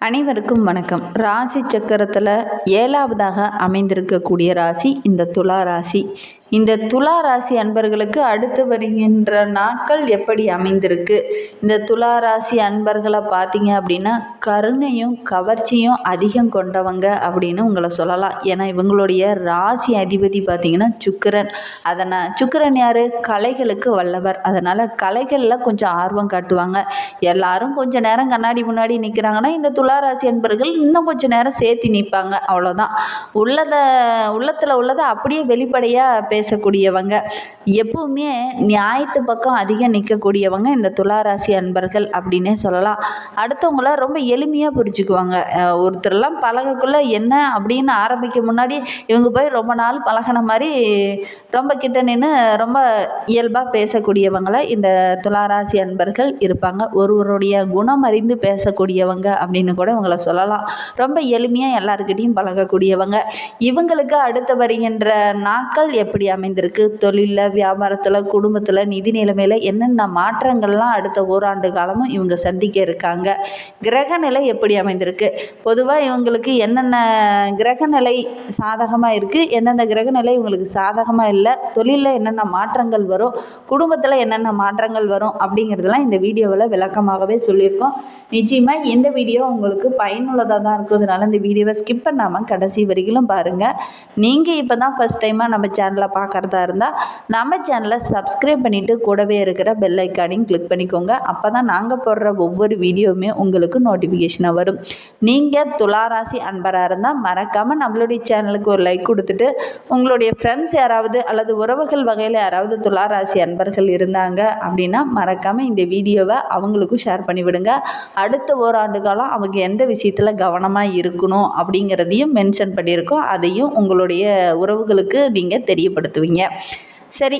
அனைவருக்கும் வணக்கம். ராசி சக்கரத்தில் ஏழாவதாக அமைந்திருக்கக்கூடிய ராசி இந்த துலா ராசி. இந்த துலா ராசி அன்பர்களுக்கு அடுத்து வருகின்ற நாட்கள் எப்படி அமைந்திருக்கு? இந்த துலா ராசி அன்பர்களை பார்த்தீங்க அப்படின்னா கருணையும் கவர்ச்சியும் அதிகம் கொண்டவங்க அப்படின்னு உங்களை சொல்லலாம். ஏன்னா இவங்களுடைய ராசி அதிபதி பார்த்தீங்கன்னா சுக்கிரன். அதனால் சுக்கிரன் யார்? கலைகளுக்கு வல்லவர். அதனால் கலைகளில் கொஞ்சம் ஆர்வம் காட்டுவாங்க. எல்லாரும் கொஞ்ச நேரம் கண்ணாடி முன்னாடி நிற்கிறாங்கன்னா இந்த துலா ராசி அன்பர்கள் இன்னும் கொஞ்சம் நேரம் சேர்த்து நிற்பாங்க அவ்வளோதான் உள்ளதை உள்ளத்தில் உள்ளதை அப்படியே வெளிப்படையாக பேசக்கூடியவங்க. எப்பவுமே நியாயத்து பக்கம் அதிகம் நிற்கக்கூடியவங்க இந்த துளாராசி அன்பர்கள் அப்படின்னே சொல்லலாம். அடுத்தவங்கள ரொம்ப எளிமையாக புரிஞ்சுக்குவாங்க. அஹ் ஒருத்தரெல்லாம் பழகக்குள்ள என்ன அப்படின்னு ஆரம்பிக்க முன்னாடி இவங்க போய் ரொம்ப நாள் பழகின மாதிரி ரொம்ப கிட்ட நின்று ரொம்ப இயல்பாக பேசக்கூடியவங்கள இந்த துளாராசி அன்பர்கள் இருப்பாங்க. ஒருவருடைய குணம் அறிந்து பேசக்கூடியவங்க அப்படின்னு கூட இவங்களை சொல்லலாம். ரொம்ப எளிமையாக எல்லாருக்கிட்டையும் பழகக்கூடியவங்க. இவங்களுக்கு அடுத்து வருகின்ற நாட்கள் எப்படி அமைந்திருக்கு. தொழிலில் வியாபாரத்தில் குடும்பத்தில் நிதி நிலைமையில் என்னென்ன மாற்றங்கள்லாம் அடுத்த ஓராண்டு காலமும் இவங்க சந்திக்க இருக்காங்க. கிரக நிலை எப்படி அமைந்திருக்கு? பொதுவாக இவங்களுக்கு என்னென்ன கிரக நிலை சாதகமாக இருக்குது எந்தெந்த கிரக நிலை இவங்களுக்கு சாதகமாக இல்லை? தொழிலில் என்னென்ன மாற்றங்கள் வரும்? குடும்பத்தில் என்னென்ன மாற்றங்கள் வரும்? அப்படிங்கிறதெல்லாம் இந்த வீடியோவில் விளக்கமாகவே சொல்லியிருக்கோம். நிச்சயமாக இந்த வீடியோ உங்களுக்கு பயனுள்ளதாக தான் இருக்கிறதுனால இந்த வீடியோவை ஸ்கிப் பண்ணாமல் கடைசி வரைக்கும் பாருங்கள் நீங்கள் இப்போ தான் ஃபஸ்ட் டைமாக நம்ம சேனலை பார்க்குறதா இருந்தால் நம்ம சேனலை சப்ஸ்கிரைப் பண்ணிவிட்டு கூடவே இருக்கிற பெல் ஐக்கானையும் கிளிக் பண்ணிக்கோங்க. அப்போ தான் நாங்கள் போடுற ஒவ்வொரு வீடியோவுமே உங்களுக்கு நோட்டிஃபிகேஷனாக வரும். நீங்கள் துளாராசி அன்பராக இருந்தால் மறக்காமல் நம்மளுடைய சேனலுக்கு ஒரு லைக் கொடுத்துட்டு உங்களுடைய ஃப்ரெண்ட்ஸ் யாராவது அல்லது உறவுகள் வகையில் யாராவது துளாராசி அன்பர்கள் இருந்தாங்க அப்படின்னா மறக்காமல் இந்த வீடியோவை அவங்களுக்கும் ஷேர் பண்ணிவிடுங்க. அடுத்த ஓராண்டு காலம் அவங்க எந்த விஷயத்தில் கவனமாக இருக்கணும் அப்படிங்கிறதையும் மென்ஷன் பண்ணியிருக்கோம். அதையும் உங்களுடைய உறவுகளுக்கு நீங்கள் பயன்படுத்துவீங்க. சரி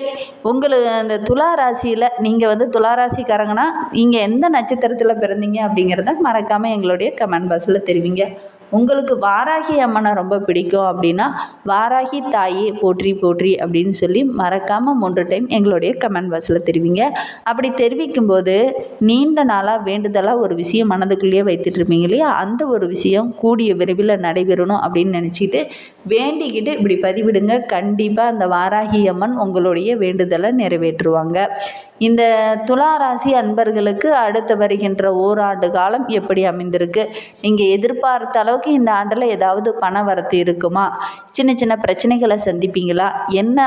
உங்களுக்கு அந்த துலா ராசியில் நீங்கள் வந்து துலா ராசிக்காரங்கன்னா நீங்கள் எந்த நட்சத்திரத்தில் பிறந்தீங்க அப்படிங்கிறத மறக்காமல் எங்களுடைய கமெண்ட் பாக்ஸில் தெரிவிங்க. உங்களுக்கு வாராகி அம்மனை ரொம்ப பிடிக்கும் அப்படின்னா வாராகி தாயே போற்றி போற்றி அப்படின்னு சொல்லி மறக்காமல் மூன்று டைம் எங்களுடைய கமெண்ட் பாக்ஸில் தெரிவிங்க. அப்படி தெரிவிக்கும் போது நீண்ட நாளாக வேண்டுதலாக ஒரு விஷயம் மனதுக்குள்ளேயே வைத்துட்டு இருப்பீங்க இல்லையா? அந்த ஒரு விஷயம் கூடிய விரைவில் நடைபெறணும் அப்படின்னு நினச்சிட்டு வேண்டிக்கிட்டு இப்படி பதிவிடுங்க. கண்டிப்பாக அந்த வாராகி அம்மன் உங்களுடைய வேண்டுதலை நிறைவேற்றுவாங்க. இந்த துலா ராசி அன்பர்களுக்கு அடுத்து வருகின்ற ஓராண்டு காலம் எப்படி அமைந்திருக்கு? நீங்கள் எதிர்பார்த்த அளவுக்கு இந்த ஆண்டில் ஏதாவது பண வரத்து இருக்குமா? சின்ன சின்ன பிரச்சனைகளை சந்திப்பீங்களா? என்ன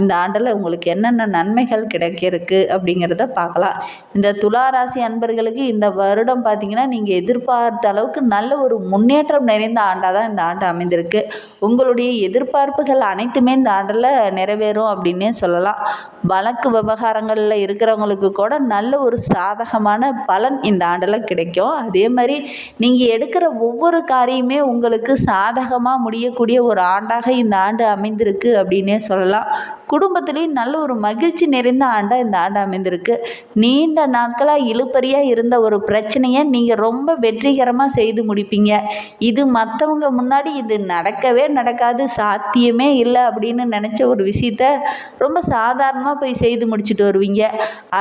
இந்த ஆண்டில் உங்களுக்கு என்னென்ன நன்மைகள் கிடைக்க இருக்கு அப்படிங்கிறத பார்க்கலாம். இந்த துலா ராசி அன்பர்களுக்கு இந்த வருடம் பார்த்தீங்கன்னா நீங்கள் எதிர்பார்த்த அளவுக்கு நல்ல ஒரு முன்னேற்றம் நிறைந்த ஆண்டாக தான் இந்த ஆண்டு அமைந்திருக்கு. உங்களுடைய எதிர்பார்ப்புகள் அனைத்துமே இந்த ஆண்டில் நிறைவேறும் அப்படின்னே சொல்லலாம். வழக்கு விவகாரங்களில் இருக்கிறவங்களுக்கு கூட நல்ல ஒரு சாதகமான பலன் இந்த ஆண்டில் கிடைக்கும். அதே மாதிரி நீங்கள் எடுக்கிற ஒவ்வொரு காரியமே உங்களுக்கு சாதகமாக முடியக்கூடிய ஒரு ஆண்டாக இந்த ஆண்டு அமைந்திருக்கு அப்படின்னே சொல்லலாம். குடும்பத்துலேயும் நல்ல ஒரு மகிழ்ச்சி நிறைந்த ஆண்டாக இந்த ஆண்டு அமைந்திருக்கு. நீண்ட நாட்களாக இழுப்பறியாக இருந்த ஒரு பிரச்சனையை நீங்கள் ரொம்ப வெற்றிகரமாக செய்து முடிப்பீங்க. இது மற்றவங்க முன்னாடி இது நடக்கவே நடக்காது சாத்தியமே இல்லை அப்படின்னு நினச்ச ஒரு விஷயத்த ரொம்ப சாதாரணமாக போய் செய்து முடிச்சுட்டு வருவீங்க.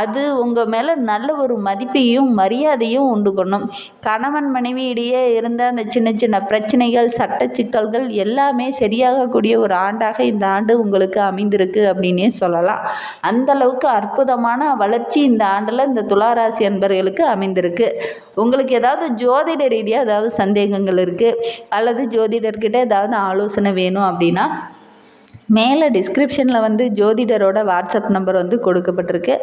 அது உங்கள் மேலே நல்ல ஒரு மதிப்பையும் மரியாதையும் உண்டு பண்ணும். கணவன் மனைவியிடையே இருந்த அந்த சின்ன சின்ன பிரச்சனைகள் சட்ட சிக்கல்கள் எல்லாமே சரியாகக்கூடிய ஒரு ஆண்டாக இந்த ஆண்டு உங்களுக்கு அமைந்திருக்கு. அப்படின்னே சொல்லலாம். அந்த அளவுக்கு அற்புதமான வளர்ச்சி இந்த ஆண்டில் இந்த துளாராசி அன்பர்களுக்கு அமைந்திருக்கு. உங்களுக்கு ஏதாவது ஜோதிட ரீதியாக ஏதாவது சந்தேகங்கள் இருக்குது அல்லது ஜோதிடர்கிட்ட ஏதாவது ஆலோசனை வேணும் அப்படின்னா மேலே டிஸ்கிரிப்ஷனில் வந்து ஜோதிடரோட வாட்ஸ்அப் நம்பர் வந்து கொடுக்கப்பட்டிருக்கு.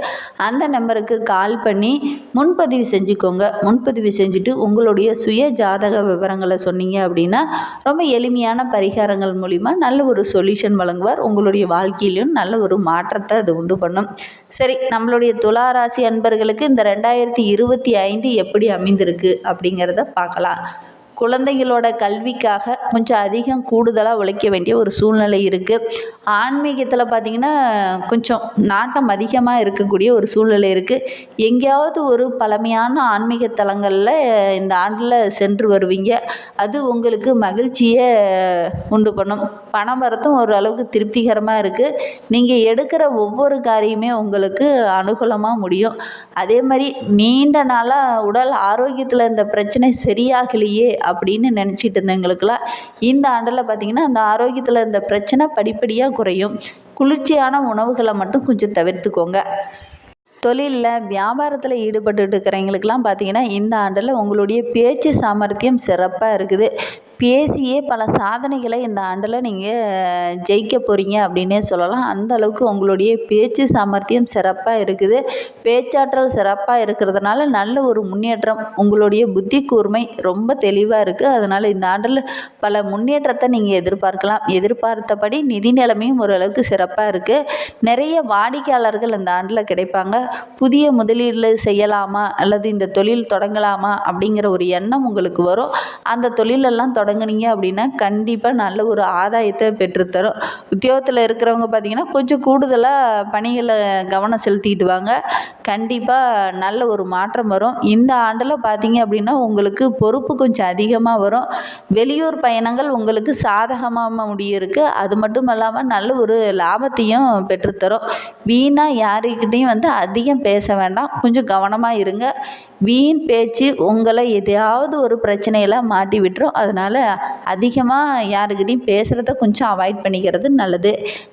அந்த நம்பருக்கு கால் பண்ணி முன்பதிவு செஞ்சுக்கோங்க. முன்பதிவு செஞ்சுட்டு உங்களுடைய சுய ஜாதக விவரங்களை சொன்னீங்க அப்படின்னா ரொம்ப எளிமையான பரிகாரங்கள் மூலிமா நல்ல ஒரு சொல்யூஷன் வழங்குவார். உங்களுடைய வாழ்க்கையிலும் நல்ல ஒரு மாற்றத்தை அது உண்டு பண்ணும். சரி நம்மளுடைய துளாராசி அன்பர்களுக்கு இந்த ரெண்டாயிரத்தி இருபத்தி ஐந்து எப்படி அமைந்திருக்கு அப்படிங்கிறத பார்க்கலாம். குழந்தைகளோட கல்விக்காக கொஞ்சம் அதிகம் கூடுதலாக உழைக்க வேண்டிய ஒரு சூழ்நிலை இருக்குது ஆன்மீகத்தில் பார்த்திங்கன்னா கொஞ்சம் நாட்டம் அதிகமாக இருக்கக்கூடிய ஒரு சூழ்நிலை இருக்குது எங்கேயாவது ஒரு பழமையான ஆன்மீக தலங்களில் இந்த ஆண்டில் சென்று வருவீங்க. அது உங்களுக்கு மகிழ்ச்சியை உண்டு பண்ணும். பணம் வரத்தும் ஓரளவுக்கு திருப்திகரமாக இருக்குது நீங்கள் எடுக்கிற ஒவ்வொரு காரியமே உங்களுக்கு அனுகூலமாக முடியும். அதே மாதிரி நீண்ட நாளாக உடல் ஆரோக்கியத்தில் இந்த பிரச்சனை சரியாகலையே அப்படின்னு நினச்சிட்டு இருந்தவங்களுக்குலாம் இந்த ஆண்டில் பார்த்திங்கன்னா அந்த ஆரோக்கியத்தில் இந்த பிரச்சனை படிப்படியாக குறையும். குளிர்ச்சியான உணவுகளை மட்டும் கொஞ்சம் தவிர்த்துக்கோங்க. தொழிலில் வியாபாரத்தில் ஈடுபட்டு இருக்கிறவங்களுக்கெல்லாம் பார்த்தீங்கன்னா இந்த ஆண்டில் உங்களுடைய பேச்சு சாமர்த்தியம் சிறப்பாக இருக்குது. பேசியே பல சாதனைகளை இந்த ஆண்டில் நீங்கள் ஜெயிக்க போகிறீங்க அப்படின்னே சொல்லலாம். அந்த அளவுக்கு உங்களுடைய பேச்சு சாமர்த்தியம் சிறப்பாக இருக்குது. பேச்சாற்றல் சிறப்பாக இருக்கிறதுனால நல்ல ஒரு முன்னேற்றம் உங்களுடைய புத்தி கூர்மை ரொம்ப தெளிவாக இருக்குது அதனால் இந்த ஆண்டில் பல முன்னேற்றத்தை நீங்கள் எதிர்பார்க்கலாம். எதிர்பார்த்தபடி நிதி நிலைமையும் ஓரளவுக்கு சிறப்பாக இருக்குது நிறைய வாடிக்கையாளர்கள் இந்த ஆண்டில் கிடைப்பாங்க. புதிய முதலீடு செய்யலாமா அல்லது இந்த தொழில் தொடங்கலாமா அப்படிங்கிற ஒரு எண்ணம் உங்களுக்கு வரும். அந்த தொழிலெல்லாம் தொடங்குனீங்க அப்படின்னா கண்டிப்பாக நல்ல ஒரு ஆதாயத்தை பெற்றுத்தரும். உத்தியோகத்தில் இருக்கிறவங்க பார்த்தீங்கன்னா கொஞ்சம் கூடுதலாக பணிகளை கவனம் செலுத்திக்கிட்டு வாங்க. கண்டிப்பாக நல்ல ஒரு மாற்றம் வரும். இந்த ஆண்டில் பார்த்தீங்க அப்படின்னா உங்களுக்கு பொறுப்பு கொஞ்சம் அதிகமாக வரும். வெளியூர் பயணங்கள் உங்களுக்கு சாதகமாக முடியிருக்கு. அது மட்டும் இல்லாமல் நல்ல ஒரு லாபத்தையும் பெற்றுத்தரும். வீணாக யாருக்கிட்டேயும் வந்து அதிகம் பேச வேண்டாம். கொஞ்சம் கவனமாக இருங்க. வீண் பேச்சு உங்களை எதையாவது ஒரு பிரச்சனையில் மாட்டி விட்டுரும். அதனால் அதிகமாக யாருக்கிட்டையும் பேசுகிறத கொஞ்சம் அவாய்ட் பண்ணிக்கிறது நல்லது.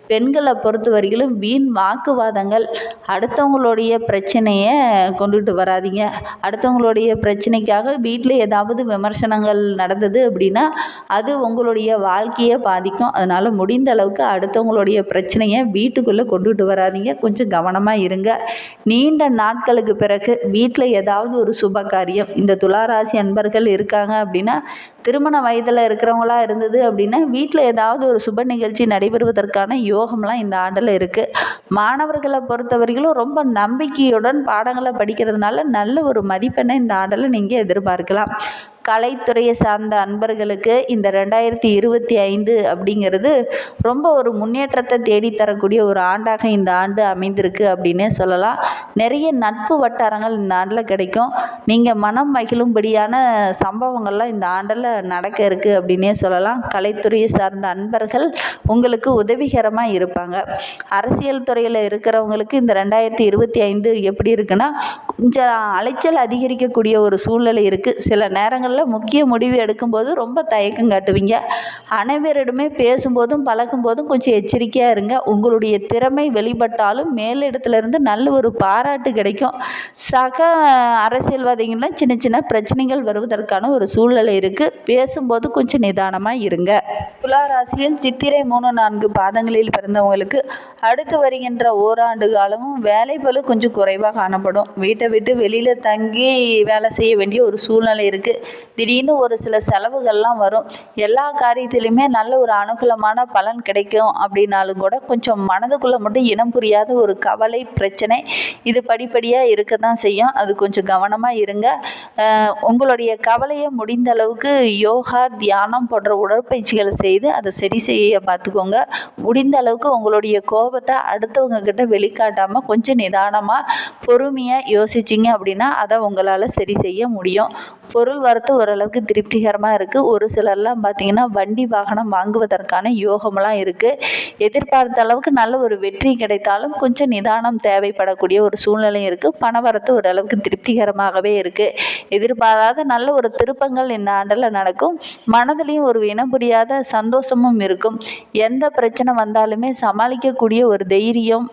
பெண்களை பொறுத்த வரையிலும் வீண் வாக்குவாதங்கள் அடுத்தவங்களுடைய பிரச்சனையை கொண்டுகிட்டு வராதிங்க. அடுத்தவங்களுடைய பிரச்சனைக்காக வீட்டில் ஏதாவது விமர்சனங்கள் நடந்தது அப்படின்னா அது உங்களுடைய வாழ்க்கையை பாதிக்கும். அதனால் முடிந்த அளவுக்கு அடுத்தவங்களுடைய பிரச்சனையை வீட்டுக்குள்ளே கொண்டுட்டு வராதிங்க. கொஞ்சம் கவனமாக இருங்க. நீண்ட நாட்களுக்கு பிறகு வீட்டில் ஏதாவது ஒரு சுப காரியம் இந்த துளாராசி அன்பர்கள் இருக்காங்க அப்படின்னா திருமண வயதில் இருக்கிறவங்களா இருந்தது அப்படின்னா வீட்டில் ஏதாவது ஒரு சுப நிகழ்ச்சி நடைபெறுவதற்கான யோகம்லாம் இந்த ஆண்டில் இருக்குது மாணவர்களை பொறுத்தவரையிலும் ரொம்ப நம்பிக்கையுடன் பாடங்களை படிக்கிறதுனால நல்ல ஒரு மதிப்பெண்ணை இந்த ஆண்டில் நீங்கள் எதிர்பார்க்கலாம். கலைத்துறையை சார்ந்த அன்பர்களுக்கு இந்த ரெண்டாயிரத்தி இருபத்தி ஐந்து அப்படிங்கிறது ரொம்ப ஒரு முன்னேற்றத்தை தேடித்தரக்கூடிய ஒரு ஆண்டாக இந்த ஆண்டு அமைந்திருக்கு அப்படின்னே சொல்லலாம். நிறைய நட்பு வட்டாரங்கள் இந்த ஆண்டில் கிடைக்கும். நீங்கள் மனம் மகிழும்படியான சம்பவங்கள்லாம் இந்த ஆண்டில் நடக்க இருக்குது அப்படின்னே சொல்லலாம். கலைத்துறையை சார்ந்த அன்பர்கள் உங்களுக்கு உதவிகரமாக இருப்பாங்க. அரசியல் துறையில் இருக்கிறவங்களுக்கு இந்த ரெண்டாயிரத்தி இருபத்தி ஐந்து எப்படி இருக்குன்னா கொஞ்சம் அலைச்சல் அதிகரிக்கக்கூடிய ஒரு சூழ்நிலை இருக்குது சில நேரங்களில் முக்கிய முடிவு எடுக்கும்போது ரொம்ப தயக்கம் காட்டுவீங்க. அனைவரிடமே பேசும்போதும் பழகும்போதும் கொஞ்சம் எச்சரிக்கையாக இருங்க. உங்களுடைய திறமை வெளிப்பட்டாலும் மேலிடத்துலேருந்து நல்ல ஒரு பாராட்டு கிடைக்கும். சக அரசியல்வாதிகள்லாம் சின்ன சின்ன பிரச்சனைகள் வருவதற்கான ஒரு சூழ்நிலை இருக்குது பேசும்போது கொஞ்சம் நிதானமாக இருங்க. துளாராசியில் சித்திரை மூணு நான்கு பாதங்களில் பிறந்தவங்களுக்கு அடுத்து வருகின்ற ஓராண்டு காலமும் வேலை பளு கொஞ்சம் குறைவாக காணப்படும். வீட்டை விட்டு வெளியில் தங்கி வேலை செய்ய வேண்டிய ஒரு சூழ்நிலை இருக்குது திடீர்னு ஒரு சில செலவுகள்லாம் வரும். எல்லா காரியத்திலையுமே நல்ல ஒரு அனுகூலமான பலன் கிடைக்கும் அப்படின்னாலும் கூட கொஞ்சம் மனதுக்குள்ளே மட்டும் இனம் புரியாத ஒரு கவலை பிரச்சனை இது படிப்படியாக இருக்க தான் செய்யும். அது கொஞ்சம் கவனமாக இருங்க. உங்களுடைய கவலையை முடிந்த அளவுக்கு யோகா தியானம் போன்ற உடற்பயிற்சிகளை செய்து அதை சரி செய்ய பார்த்துக்கோங்க. முடிந்த அளவுக்கு உங்களுடைய கோபத்தை அடுத்தவங்க கிட்ட வெளிக்காட்டாமல் கொஞ்சம் நிதானமாக பொறுமையாக யோசிச்சிங்க அப்படின்னா அதை உங்களால் சரி செய்ய முடியும். பொருள் வரத்து ஓரளவுக்கு திருப்திகரமாக இருக்குது ஒரு சிலர்லாம் பார்த்திங்கன்னா வண்டி வாகனம் வாங்குவதற்கான யோகமெல்லாம் இருக்குது எதிர்பார்த்த அளவுக்கு நல்ல ஒரு வெற்றி கிடைத்தாலும் கொஞ்சம் நிதானம் தேவைப்படக்கூடிய ஒரு சூழ்நிலையும் இருக்குது பணவரத்து ஓரளவுக்கு திருப்திகரமாகவே இருக்குது எதிர்பாராத நல்ல ஒரு திருப்பங்கள் இந்த ஆண்டில் நடக்கும். மனதிலையும் ஒரு இனம் புரியாத சந்தோஷமும் இருக்கும். எந்த பிரச்சனை வந்தாலுமே சமாளிக்கக்கூடிய ஒரு தைரியம்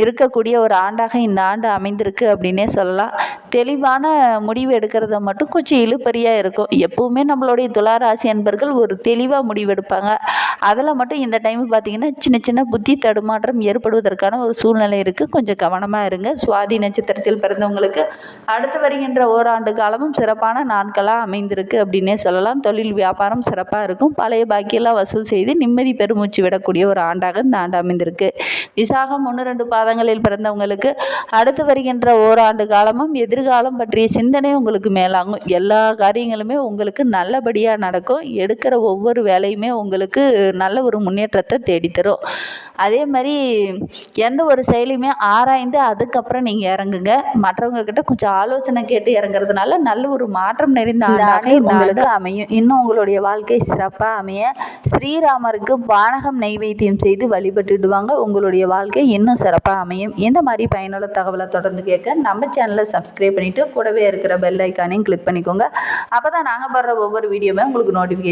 இருக்கக்கூடிய ஒரு ஆண்டாக இந்த ஆண்டு அமைந்திருக்கு அப்படின்னே சொல்லலாம். தெளிவான முடிவு எடுக்கிறத மட்டும் கொஞ்சம் இழுபறியாக இருக்கும். எப்பவுமே நம்மளுடைய துளாராசி அன்பர்கள் ஒரு தெளிவாக முடிவெடுப்பாங்க அதில் மட்டும் இந்த டைம் பார்த்திங்கன்னா சின்ன சின்ன புத்தி தடுமாற்றம் ஏற்படுவதற்கான ஒரு சூழ்நிலை இருக்குது கொஞ்சம் கவனமாக இருங்க. சுவாதி நட்சத்திரத்தில் பிறந்தவங்களுக்கு அடுத்து வருகின்ற ஓராண்டு காலமும் சிறப்பான நாட்களாக அமைந்திருக்கு அப்படின்னே சொல்லலாம். தொழில் வியாபாரம் சிறப்பாக இருக்கும். பழைய பாக்கியெல்லாம் வசூல் செய்து நிம்மதி பெருமூச்சு விடக்கூடிய ஒரு ஆண்டாக இந்த ஆண்டு அமைந்திருக்கு. விசாகம் ஒன்று ரெண்டு பாதங்களில் பிறந்தவங்களுக்கு அடுத்து வருகின்ற ஓராண்டு காலமும் எதிர் எதிர்காலம் பற்றிய சிந்தனை உங்களுக்கு மேலாகும். எல்லா காரியங்களுமே உங்களுக்கு நல்லபடியாக நடக்கும். எடுக்கிற ஒவ்வொரு வேலையுமே உங்களுக்கு நல்ல ஒரு முன்னேற்றத்தை தேடித்தரும். அதே மாதிரி எந்த ஒரு செயலையுமே ஆராய்ந்து அதுக்கப்புறம் நீங்கள் இறங்குங்க. மற்றவங்க கிட்ட கொஞ்சம் ஆலோசனை கேட்டு இறங்குறதுனால நல்ல ஒரு மாற்றம் நிறைந்த ஆண்டாக ஆண்டு அமையும். இன்னும் உங்களுடைய வாழ்க்கை சிறப்பாக அமைய ஸ்ரீராமருக்கு வானகம் நைவேத்தியம் செய்து வழிபட்டுடுவாங்க. உங்களுடைய வாழ்க்கை இன்னும் சிறப்பாக அமையும். இந்த மாதிரி பயனுள்ள தகவலை தொடர்ந்து கேட்க நம்ம சேனலை சப்ஸ்கிரைப் பண்ணிவிட்டு கூடவே இருக்கிற பெல் ஐக்கானையும் கிளிக் பண்ணிக்கோங்க. அப்போ தான் நாங்கள் போடுற ஒவ்வொரு வீடியோவுமே உங்களுக்கு நோட்டிஃபிகேஷன்